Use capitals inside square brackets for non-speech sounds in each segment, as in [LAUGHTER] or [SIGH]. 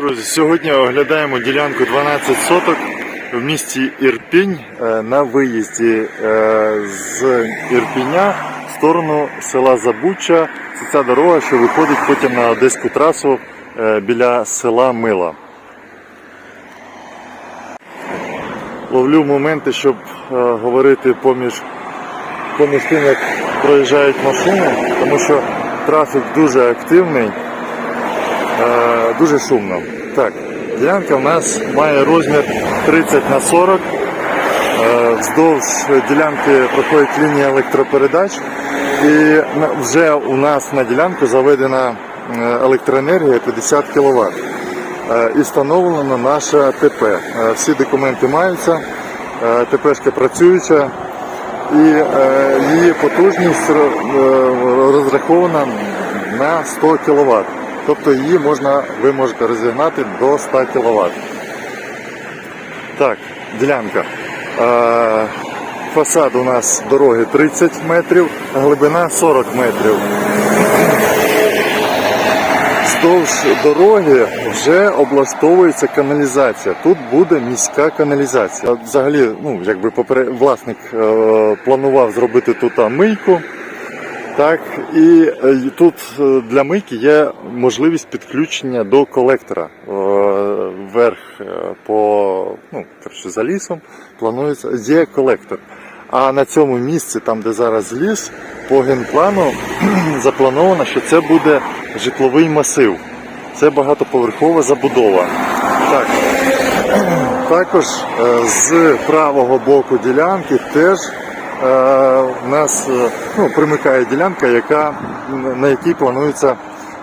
Друзі, сьогодні оглядаємо ділянку 12 соток в місті Ірпінь е, на виїзді е, з Ірпіня в сторону села Забуча. Це ця дорога, що виходить потім на Одеську трасу е, біля села Мила. Ловлю моменти, щоб говорити поміж, поміж тим, як проїжджають машини, тому що трафік дуже активний. Е, дуже шумно. Так, ділянка в нас має розмір 30 на 40. Е, Вздовж ділянки проходить лінія електропередач. І вже у нас на ділянку заведена е, електроенергія 50 кВт. І встановлена наша ТП. Е, Всі документи маються, е, ТПшка працююча і е, її потужність е, розрахована на 100 кВт. Тобто її можна, ви можете розігнати до 100 кВт. Так, ділянка. Е, Фасад у нас дороги 30 метрів, глибина 40 метрів. Вздовж дороги вже облаштовується каналізація. Тут буде міська каналізація. Взагалі, ну якби власник е, планував зробити тут мийку. Так, і е, тут е, для мийки є можливість підключення до колектора. Вверх е, по ну, коротше, за лісом планується є колектор. А на цьому місці, там де зараз ліс, по генплану [CLEARS THROAT] заплановано, що це буде житловий масив. Це багатоповерхова забудова. Так. [CLEARS THROAT] Також з правого боку ділянки теж е, у нас е, ну, примикає ділянка, яка, на якій планується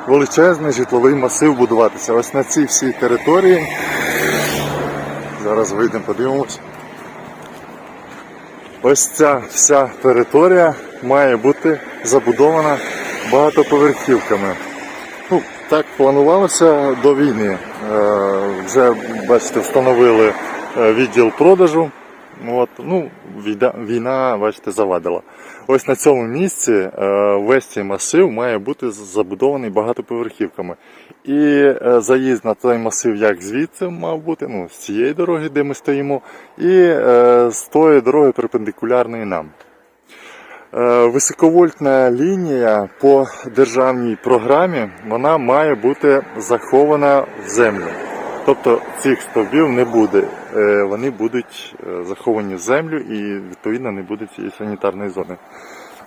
величезний житловий масив будуватися. Ось на цій всій території. Зараз вийдемо, подивимось. Ось ця вся територія має бути забудована багатоповерхівками. Ну, так планувалося до війни. Е, вже, бачите, встановили відділ продажу. От, ну, війна, бачите, завадила. Ось на цьому місці е, весь цей масив має бути забудований багатоповерхівками. І е, заїзд на той масив як звідси мав бути, ну, з цієї дороги, де ми стоїмо, і е, з тої дороги перпендикулярної нам. Високовольтна лінія по державній програмі вона має бути захована в землю. Тобто цих стовбів не буде. Е, Вони будуть е, заховані в землю і відповідно не буде цієї санітарної зони.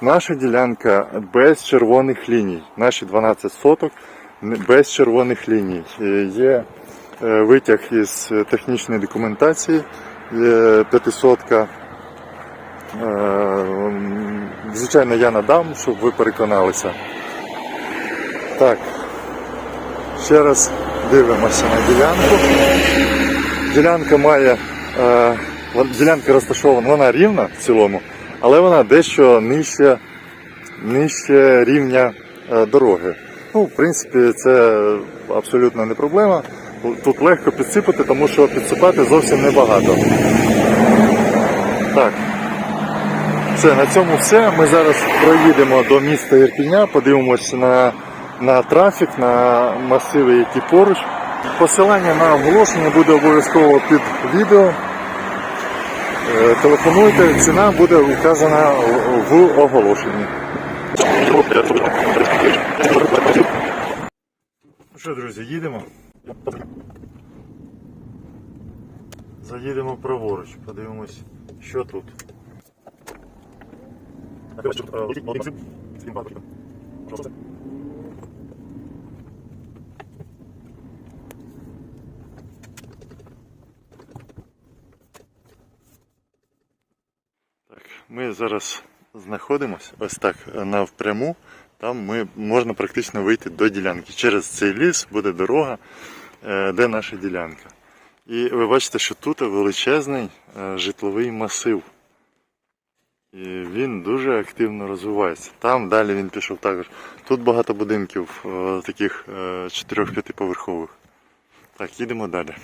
Наша ділянка без червоних ліній. Наші 12 соток без червоних ліній. Е, Є витяг із технічної документації, є 500 Е, Звичайно, я надам, щоб ви переконалися. Так, ще раз дивимося на ділянку. Ділянка має, е, ділянка розташована, вона рівна в цілому, але вона дещо нижче, нижче рівня е, дороги. Ну, в принципі, це абсолютно не проблема. Тут легко підсипати, тому що підсипати зовсім небагато. Так, все, на цьому все. Ми зараз проїдемо до міста Ірпіня, подивимося на, на трафік, на масиви, які поруч. Посилання на оголошення буде обов'язково під відео. Е, Телефонуйте, ціна буде вказана в- оголошенні. Ну що, друзі, їдемо. Заїдемо праворуч, подивимось, що тут. Так, ми зараз знаходимося ось так навпряму. Там ми можна практично вийти до ділянки. Через цей ліс буде дорога, е, де наша ділянка. І ви бачите, що тут величезний е, житловий масив. І він дуже активно розвивається. Там далі він пішов також. Тут багато будинків е, таких 4-5 поверхових. Так, їдемо далі.